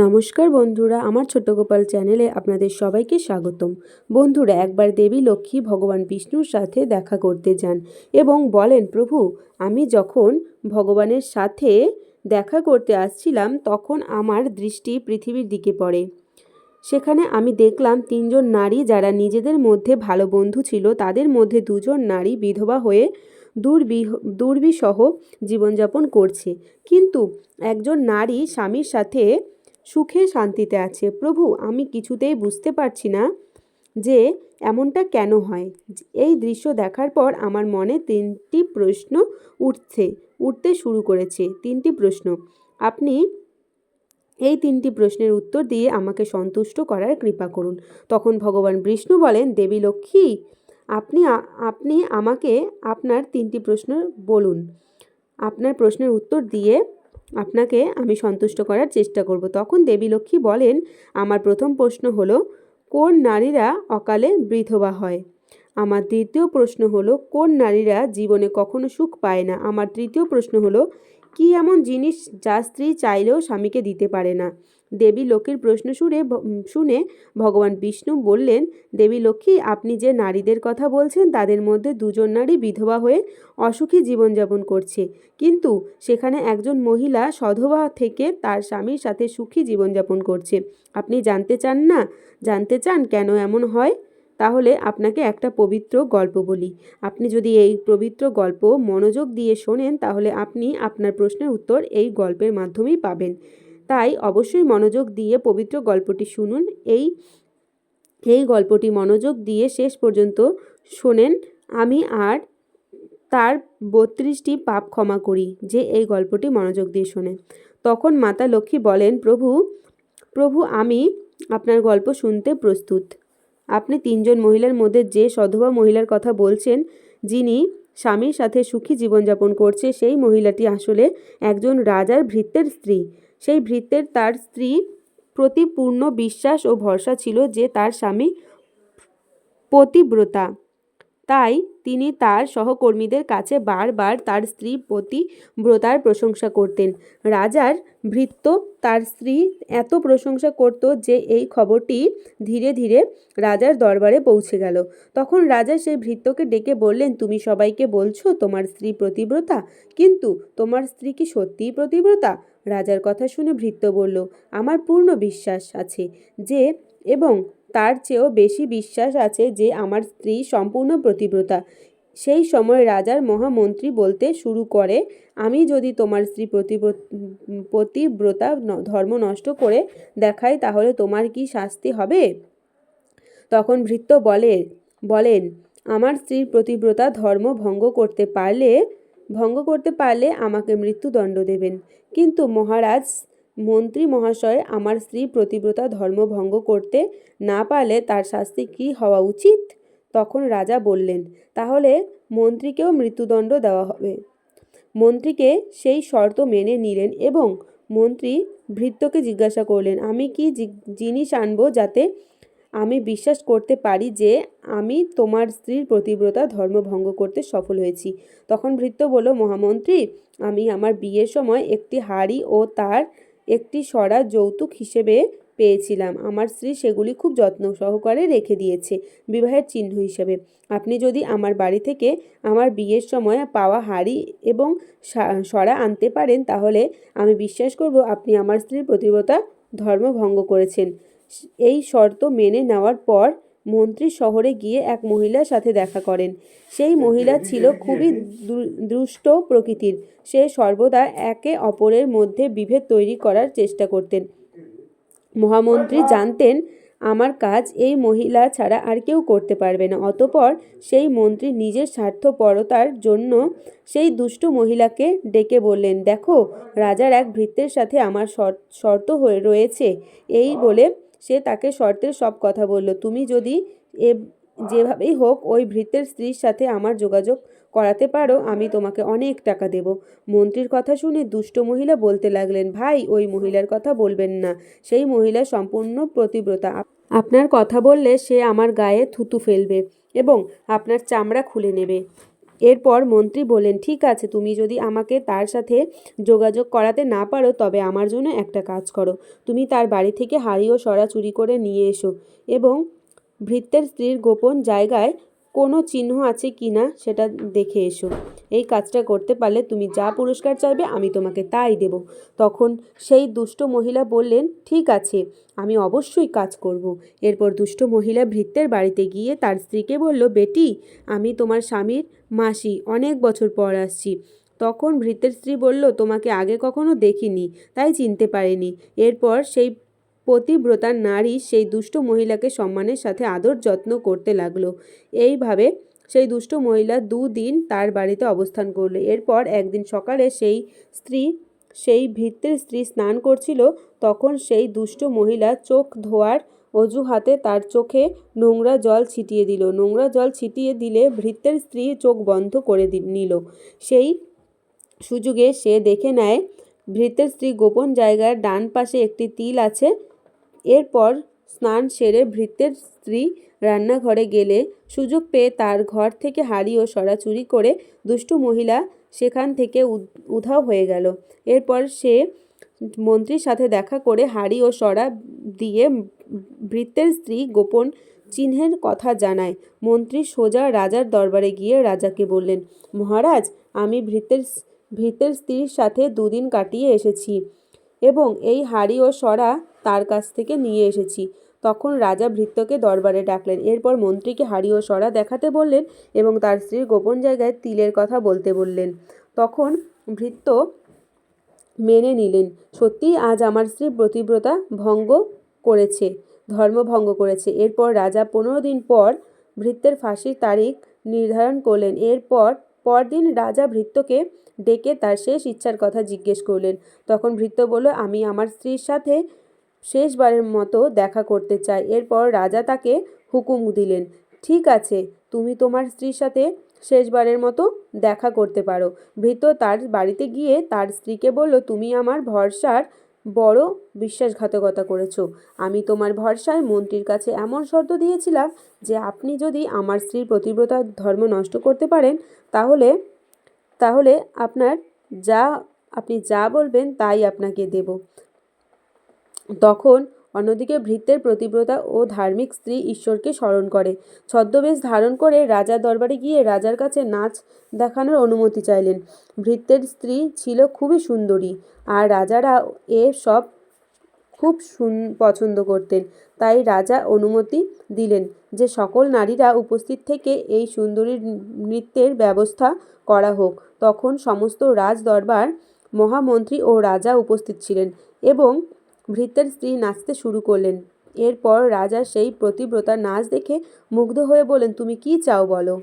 নমস্কার বন্ধুরা, আমার ছোট্ট গোপাল চ্যানেলে আপনাদের সবাইকে স্বাগতম। বন্ধুরা, একবার দেবী লক্ষ্মী ভগবান বিষ্ণুর সাথে দেখা করতে যান এবং বলেন, প্রভু, আমি যখন ভগবানের সাথে দেখা করতে আসছিলাম, তখন আমার দৃষ্টি পৃথিবীর দিকে পড়ে। সেখানে আমি দেখলাম তিনজন নারী যারা নিজেদের মধ্যে ভালো বন্ধু ছিল, তাদের মধ্যে দুজন নারী বিধবা হয়ে দুর্বিহ দুর্বিসহ জীবনযাপন করছে। কিন্তু একজন নারী স্বামীর সাথে সুখে শান্তিতে আছে। প্রভু, আমি কিছুতেই বুঝতে পারছি না যে এমনটা কেন হয়। এই দৃশ্য দেখার পর আমার মনে তিনটি প্রশ্ন উঠছে, উঠতে শুরু করেছে। তিনটি প্রশ্ন। আপনি এই তিনটি প্রশ্নের উত্তর দিয়ে আমাকে সন্তুষ্ট করার কৃপা করুন। তখন ভগবান বিষ্ণু বলেন, দেবী লক্ষ্মী, আপনি আপনি আমাকে আপনার তিনটি প্রশ্ন বলুন। আপনার প্রশ্নের উত্তর দিয়ে আপনাকে আমি সন্তুষ্ট করার চেষ্টা করব। তখন দেবী লক্ষ্মী বলেন, আমার প্রথম প্রশ্ন হলো, কোন নারীরা অকালে বৃথবা হয়? আমার দ্বিতীয় প্রশ্ন হলো, কোন নারীরা জীবনে কখনো সুখ পায় না? আমার তৃতীয় প্রশ্ন হলো, কি এমন জিনিস যা স্ত্রী চাইলেও স্বামীকে দিতে পারে না? দেবী লক্ষ্মীর প্রশ্ন শুনে শুনে ভগবান বিষ্ণু বললেন, দেবী লক্ষ্মী, আপনি যে নারীদের কথা বলছেন, তাদের মধ্যে দুজন নারী বিধবা হয়ে অসুখী জীবনযাপন করছে। কিন্তু সেখানে একজন মহিলা সধবা থেকে তার স্বামীর সাথে সুখী জীবনযাপন করছে। আপনি জানতে চান না? জানতে চান কেন এমন হয়? তাহলে আপনাকে একটা পবিত্র গল্প বলি। আপনি যদি এই পবিত্র গল্প মনোযোগ দিয়ে শোনেন, তাহলে আপনি আপনার প্রশ্নের উত্তর এই গল্পের মাধ্যমেই পাবেন। তাই অবশ্যই মনোযোগ দিয়ে পবিত্র গল্পটি শুনুন। এই এই গল্পটি মনোযোগ দিয়ে শেষ পর্যন্ত শোনেন। আমি আর তার বত্রিশটি পাপ ক্ষমা করি যে এই গল্পটি মনোযোগ দিয়ে শোনে। তখন মাতা লক্ষ্মী বলেন, প্রভু প্রভু, আমি আপনার গল্প শুনতে প্রস্তুত। আপনি তিনজন মহিলার মধ্যে যে সধবা মহিলার কথা বলছেন, যিনি স্বামীর সাথে সুখী জীবনযাপন করছে, সেই মহিলাটি আসলে একজন রাজার ভৃত্যের স্ত্রী। সেই ভৃত্যের তার স্ত্রী প্রতি পূর্ণ বিশ্বাস ও ভরসা ছিল যে তার স্বামী পতিব্রতা। তাই তিনি তার সহকর্মীদের কাছে বারবার তার স্ত্রী পতিব্রতার প্রশংসা করতেন। রাজার ভৃত্য তার স্ত্রী এত প্রশংসা করত যে এই খবরটি ধীরে ধীরে রাজার দরবারে পৌঁছে গেল। তখন রাজা সেই ভৃত্যকে ডেকে বললেন, তুমি সবাইকে বলছো তোমার স্ত্রী প্রতিব্রতা? কিন্তু তোমার স্ত্রী কি সত্যিই প্রতিব্রতা? রাজার কথা শুনে ভৃত্য বলল, আমার পূর্ণ বিশ্বাস আছে যে এবং তার চেয়েও বেশি বিশ্বাস আছে যে আমার স্ত্রী সম্পূর্ণ প্রতিব্রতা। সেই সময় রাজার মহামন্ত্রী বলতে শুরু করে, আমি যদি তোমার স্ত্রী প্রতিব্র- পতিব্রতা ধর্ম নষ্ট করে দেখাই, তাহলে তোমার কি শাস্তি হবে? তখন ভৃত্য বলে, বলেন, আমার স্ত্রীর প্রতিব্রতা ধর্ম ভঙ্গ করতে পারলে, ভঙ্গ করতে পারলে আমাকে মৃত্যুদণ্ড দেবেন। কিন্তু মহারাজ মন্ত্রী মহাশয় আমার স্ত্রী প্রতিব্রতা ধর্মভঙ্গ করতে না পারলে তার শাস্তি কী হওয়া উচিত? তখন রাজা বললেন, তাহলে মন্ত্রীকেও মৃত্যুদণ্ড দেওয়া হবে। মন্ত্রীকে সেই শর্ত মেনে নিলেন এবং মন্ত্রী ভৃত্যকে জিজ্ঞাসা করলেন, আমি কি জিনিস আনব যাতে আমি বিশ্বাস করতে পারি যে আমি তোমার স্ত্রীর প্রতিব্রতা ধর্মভঙ্গ করতে সফল হয়েছি? তখন ভৃত্য বলল, মহামন্ত্রী, আমি আমার বিয়ের সময় একটি হাড়ি ও তার একটি সরা যৌতুক হিসেবে পেয়েছিলাম। আমার স্ত্রী সেগুলি খুব যত্ন সহকারে রেখে দিয়েছে বিবাহের চিহ্ন হিসেবে। আপনি যদি আমার বাড়ি থেকে আমার বিয়ের সময় পাওয়া হাড়ি এবং সরা আনতে পারেন, তাহলে আমি বিশ্বাস করব আপনি আমার স্ত্রীর প্রতিব্রতা ধর্ম ভঙ্গ করেছেন। এই শর্ত মেনে নেওয়ার পর মন্ত্রী শহরে গিয়ে এক মহিলার সাথে দেখা করেন। সেই মহিলা ছিল খুবই দুষ্ট প্রকৃতির। সে সর্বদা একে অপরের মধ্যে বিভেদ তৈরি করার চেষ্টা করতেন। মহামন্ত্রী জানতেন, আমার কাজ এই মহিলা ছাড়া আর কেউ করতে পারবে না। অতপর সেই মন্ত্রী নিজের স্বার্থপরতার জন্য সেই দুষ্ট মহিলাকে ডেকে বললেন, দেখো, রাজার এক ভৃত্যের সাথে আমার শর- শর্ত হয়ে রয়েছে। এই বলে সে তাকে শর্তের সব কথা বলল, তুমি যদি এ, যেভাবেই হোক ওই ভৃত্যের স্ত্রীর সাথে আমার যোগাযোগ করাতে পারো, আমি তোমাকে অনেক টাকা দেব। মন্ত্রীর কথা শুনে দুষ্ট মহিলা বলতে লাগলেন, ভাই, ওই মহিলার কথা বলবেন না। সেই মহিলা সম্পূর্ণ প্রতিব্রতা। আপ- আপনার কথা বললে সে আমার গায়ে থুতু ফেলবে এবং আপনার চামড়া খুলে নেবে। এরপর মন্ত্রী বললেন, ঠিক আছে, তুমি যদি আমাকে তার সাথে যোগাযোগ করাতে না পারো, তবে আমার জন্য একটা কাজ করো। তুমি তার বাড়ি থেকে হাড়ি ও সরা চুরি করে নিয়ে এসো এবং ভৃত্যের স্ত্রীর গোপন জায়গায় কোনো চিহ্ন আছে কি না সেটা দেখে এসো। এই কাজটা করতে পারলে তুমি যা পুরস্কার চাইবে আমি তোমাকে তাই দেব। তখন সেই দুষ্ট মহিলা বললেন, ঠিক আছে, আমি অবশ্যই কাজ করব। এরপর দুষ্ট মহিলা ভৃত্যের বাড়িতে গিয়ে তার স্ত্রীকে বলল, বেটি, আমি তোমার স্বামীর মাসি, অনেক বছর পর আসছি। তখন ভৃত্যের স্ত্রী বলল, তোমাকে আগে কখনো দেখিনি, তাই চিনতে পারিনি। এরপর সেই পতিব্রতার নারী সেই দুষ্ট মহিলাকে সম্মানের সাথে আদর যত্ন করতে লাগল। এইভাবে সেই দুষ্ট মহিলা দুদিন তার বাড়িতে অবস্থান করল। এরপর একদিন সকালে সেই স্ত্রী, সেই ভৃত্যের স্ত্রী স্নান করছিল, তখন সেই দুষ্ট মহিলা চোখ ধোয়ার অজুহাতে তার চোখে নোংরা জল ছিটিয়ে দিল। নোংরা জল ছিটিয়ে দিলে ভৃত্যের স্ত্রী চোখ বন্ধ করে নিল। সেই সুযোগে সে দেখে নেয়, ভৃত্যের স্ত্রী গোপন জায়গার ডান পাশে একটি তিল আছে। এরপর স্নান সেরে ভৃত্যের স্ত্রী রান্নাঘরে গেলে সুযোগ পেয়ে তার ঘর থেকে হাড়ি ও সরা চুরি করে দুষ্টু মহিলা সেখান থেকে উধাও হয়ে গেল। এরপর সে মন্ত্রীর সাথে দেখা করে হাড়ি ও সরা দিয়ে ভৃত্যের স্ত্রী গোপন চিহ্নের কথা জানায়। মন্ত্রী সোজা রাজার দরবারে গিয়ে রাজাকে বললেন, মহারাজ, আমি ভৃত্যের ভৃত্যের স্ত্রীর সাথে দুদিন কাটিয়ে এসেছি এবং এই হাড়ি ও সরা তার কাছ থেকে নিয়ে এসেছি। তখন রাজা ভৃত্যকে দরবারে ডাকলেন। এরপর মন্ত্রীকে হাড়ি ও সরা দেখাতে বললেন এবং তার স্ত্রীর গোপন জায়গায় তিলের কথা বলতে বললেন। তখন ভৃত্য মেনে নিলেন, সত্যিই আজ আমার স্ত্রী প্রতিব্রতা ভঙ্গ করেছে ধর্মভঙ্গ করেছে। এরপর রাজা পনেরো দিন পর ভৃত্যের ফাঁসির তারিখ নির্ধারণ করলেন। এরপর পরদিন রাজা ভৃত্যকে ডেকে তার শেষ ইচ্ছার কথা জিজ্ঞেস করলেন। তখন ভৃত্য বলল, আমি আমার স্ত্রীর সাথে শেষবারের মতো দেখা করতে চাই। এরপর রাজা তাকে হুকুম দিলেন, ঠিক আছে, তুমি তোমার স্ত্রীর সাথে শেষবারের মতো দেখা করতে পারো। ভৃত্য তার বাড়িতে গিয়ে তার স্ত্রীকে বলল, তুমি আমার ভরসার বড় বিশ্বাসঘাতকতা করেছ। আমি তোমার ভরসায় মন্ত্রীর কাছে এমন শর্ত দিয়েছিলাম যে আপনি যদি আমার স্ত্রীর প্রতিব্রতার ধর্ম নষ্ট করতে পারেন, তাহলে তাহলে আপনার যা, আপনি যা বলবেন তাই আপনাকে দেব। তখন অন্যদিকে ভৃত্যের প্রতিব্রতা ও ধার্মিক স্ত্রী ঈশ্বরকে স্মরণ করে। ছদ্মবেশ ধারণ করে রাজার দরবারে গিয়ে রাজার কাছে নাচ দেখানোর অনুমতি চাইলেন। ভৃত্যের স্ত্রী ছিল খুবই সুন্দরী আর রাজারা এ সব খুব সুন, পছন্দ করতেন। তাই রাজা অনুমতি দিলেন যে সকল নারীরা উপস্থিত থেকে এই সুন্দরী নৃত্যের ব্যবস্থা করা হোক। তখন সমস্ত রাজ দরবার মহামন্ত্রী ও রাজা উপস্থিত ছিলেন এবং ভৃত্যের স্ত্রী নাচতে শুরু করলেন। এরপর রাজা সেই প্রতিব্রতার নাচ দেখে মুগ্ধ হয়ে বলেন তুমি কি চাও বলো?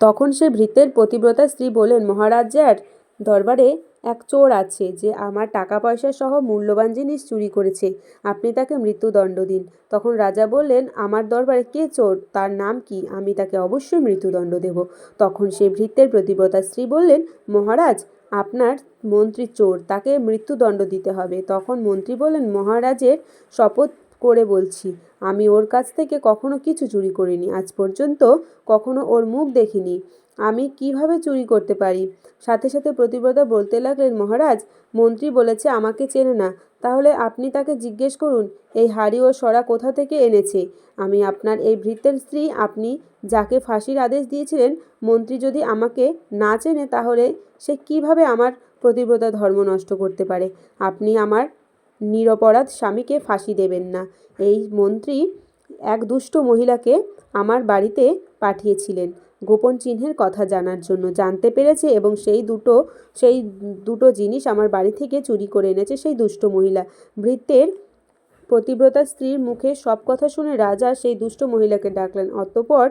তখন সে ভৃত্যের প্রতিব্রতার স্ত্রী বলেন মহারাজার দরবারে এক চোর আছে যে আমার টাকা পয়সা সহ মূল্যবান জিনিস চুরি করেছে। আপনি তাকে মৃত্যুদণ্ড দিন। তখন রাজা বললেন, আমার দরবারে কে চোর? তার নাম কি? আমি তাকে অবশ্যই মৃত্যুদণ্ড দেব। তখন সে ভৃত্যের প্রতিব্রতা স্ত্রী বললেন, মহারাজ, আপনার মন্ত্রী চোর, তাকে মৃত্যুদণ্ড দিতে হবে। তখন মন্ত্রী বললেন, মহারাজের শপথ করে বলছি, আমি ওর কাছ থেকে কখনো কিছু চুরি করিনি। আজ পর্যন্ত কখনো ওর মুখ দেখিনি। আমি কীভাবে চুরি করতে পারি? সাথে সাথে প্রতিব্রতা বলতে লাগলেন, মহারাজ, মন্ত্রী বলেছে আমাকে চেনে না। তাহলে আপনি তাকে জিজ্ঞেস করুন, এই হাড়ি ও সরা কোথা থেকে এনেছে? আমি আপনার এই ভৃত্যের স্ত্রী, আপনি যাকে ফাঁসির আদেশ দিয়েছিলেন, মন্ত্রী যদি আমাকে না চেনে, তাহলে সে কীভাবে আমার প্রতিব্রতা ধর্ম নষ্ট করতে পারে? আপনি আমার নিরপরাধ স্বামীকে ফাঁসি দেবেন না। এই মন্ত্রী এক দুষ্ট মহিলাকে আমার বাড়িতে পাঠিয়েছিলেন। গোপন চিহ্নের কথা জানার জন্য জানতে পেরেছে এবং সেই দুটো সেই দুটো জিনিস আমার বাড়ি থেকে চুরি করে এনেছে সেই দুষ্ট মহিলা। ভৃত্যের পতিব্রতা স্ত্রীর মুখে সব কথা শুনে রাজা সেই দুষ্ট মহিলাকে ডাকলেন। অতঃপর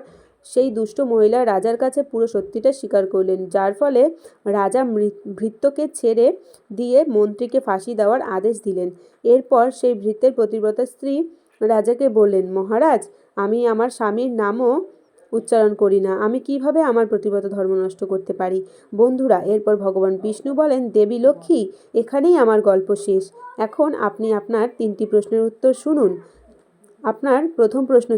সেই দুষ্ট মহিলা রাজার কাছে পুরো সত্যিটা স্বীকার করলেন, যার ফলে রাজা ভৃত্যকে ছেড়ে দিয়ে মন্ত্রীকে ফাঁসি দেওয়ার আদেশ দিলেন। এরপর সেই ভৃত্যের পতিব্রতা স্ত্রী রাজাকে বললেন, মহারাজ, আমি আমার স্বামীর নামও উচ্চারণ করি না। আমি কীভাবে আমার প্রতিব্রত ধর্ম নষ্ট করতে পারি? বন্ধুরা, এরপর ভগবান বিষ্ণু বলেন, দেবী লক্ষ্মী, এখানেই আমার গল্প শেষ। এখন আপনি আপনার তিনটি প্রশ্নের উত্তর শুনুন। আপনার প্রথম প্রশ্ন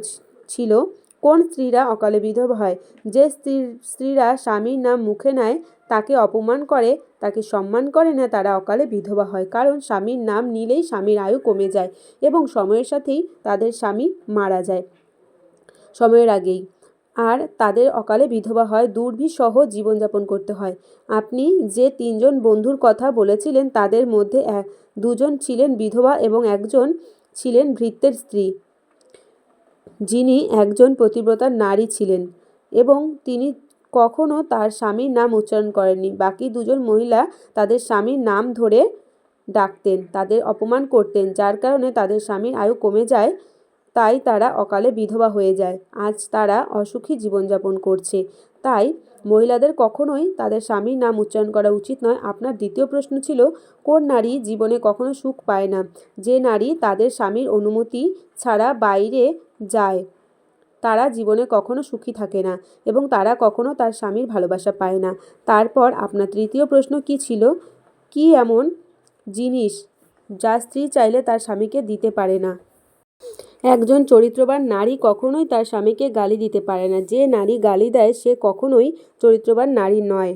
ছিল, কোন স্ত্রীরা অকালে বিধবা হয়? যে স্ত্রী, স্ত্রীরা স্বামীর নাম মুখে নেয়, তাকে অপমান করে, তাকে সম্মান করে না, তারা অকালে বিধবা হয়। কারণ স্বামীর নাম নিলেই স্বামীর আয়ু কমে যায় এবং সময়ের সাথেই তাদের স্বামী মারা যায়। সময়ের আগেই আর তাদের অকালে বিধবা হয় দুর্বিসহ জীবনযাপন করতে হয়। আপনি যে তিনজন বন্ধুর কথা বলেছিলেন, তাদের মধ্যে দুজন ছিলেন বিধবা এবং একজন ছিলেন ভৃত্যের স্ত্রী। যিনি একজন প্রতিব্রতার নারী ছিলেন এবং তিনি কখনো তার স্বামীর নাম উচ্চারণ করেননি। বাকি দুজন মহিলা তাদের স্বামীর নাম ধরে ডাকতেন, তাদের অপমান করতেন, যার কারণে তাদের স্বামীর আয়ু কমে যায়। তাই তারা অকালে বিধবা হয়ে যায়। আজ তারা অসুখী জীবনযাপন করছে। তাই মহিলাদের কখনোই তাদের স্বামীর নাম উচ্চারণ করা উচিত নয়। আপনার দ্বিতীয় প্রশ্ন ছিল, কোন নারী জীবনে কখনো সুখ পায় না? যে নারী তাদের স্বামীর অনুমতি ছাড়া বাইরে যায়, তারা জীবনে কখনো সুখী থাকে না এবং তারা কখনো তার স্বামীর ভালোবাসা পায় না। তারপর আপনার তৃতীয় প্রশ্ন কি ছিল? কি এমন জিনিস যা স্ত্রী চাইলে তার স্বামীকে দিতে পারে না? একজন চরিত্রবান নারী কখনোই তার স্বামীকে গালি দিতে পারে না। যে নারী গালি দেয়, সে কখনোই চরিত্রবান নারী নয়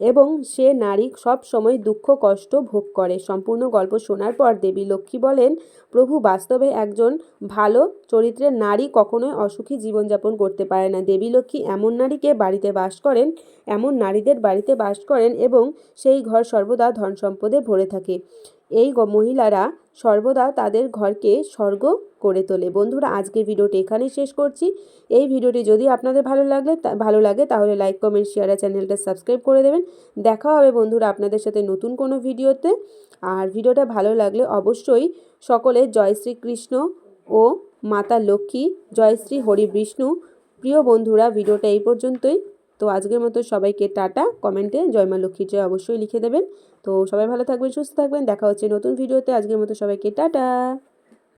এবং সে নারী সব সময় দুঃখ, কষ্ট ভোগ করে। সম্পূর্ণ গল্প শোনার পর দেবী লক্ষ্মী বলেন, প্রভু, বাস্তবে একজন ভালো চরিত্রের নারী কখনোই অসুখী জীবনযাপন করতে পারে না। দেবী লক্ষ্মী এমন নারীকে বাড়িতে বাস করেন, এমন নারীদের বাড়িতে বাস করেন এবং সেই ঘর সর্বদা ধন সম্পদে ভরে থাকে। এই মহিলারা সর্বদা তাদের ঘরকে স্বর্গ করে তোলে। বন্ধুরা, আজকের ভিডিওটি এখানেই শেষ করছি। এই ভিডিওটি যদি আপনাদের ভালো লাগলে ভালো লাগে, তাহলে লাইক কমেন্ট শেয়ার আর চ্যানেলটা সাবস্ক্রাইব করে দেবেন। দেখা হবে বন্ধুরা আপনাদের সাথে নতুন কোনো ভিডিওতে। আর ভিডিওটা ভালো লাগলে অবশ্যই সকলে জয় শ্রীকৃষ্ণ ও মাতা লক্ষ্মী, জয় শ্রী হরি বিষ্ণু। প্রিয় বন্ধুরা, ভিডিওটা এই পর্যন্তই। তো আজকের মতো সবাইকে টাটা। কমেন্টে জয় মা লক্ষ্মীর জয় অবশ্যই লিখে দেবেন। তো সবাই ভালো থাকবেন, সুস্থ থাকবেন। দেখা হচ্ছে নতুন ভিডিওতে। আজকের মতো সবাইকে টাটা।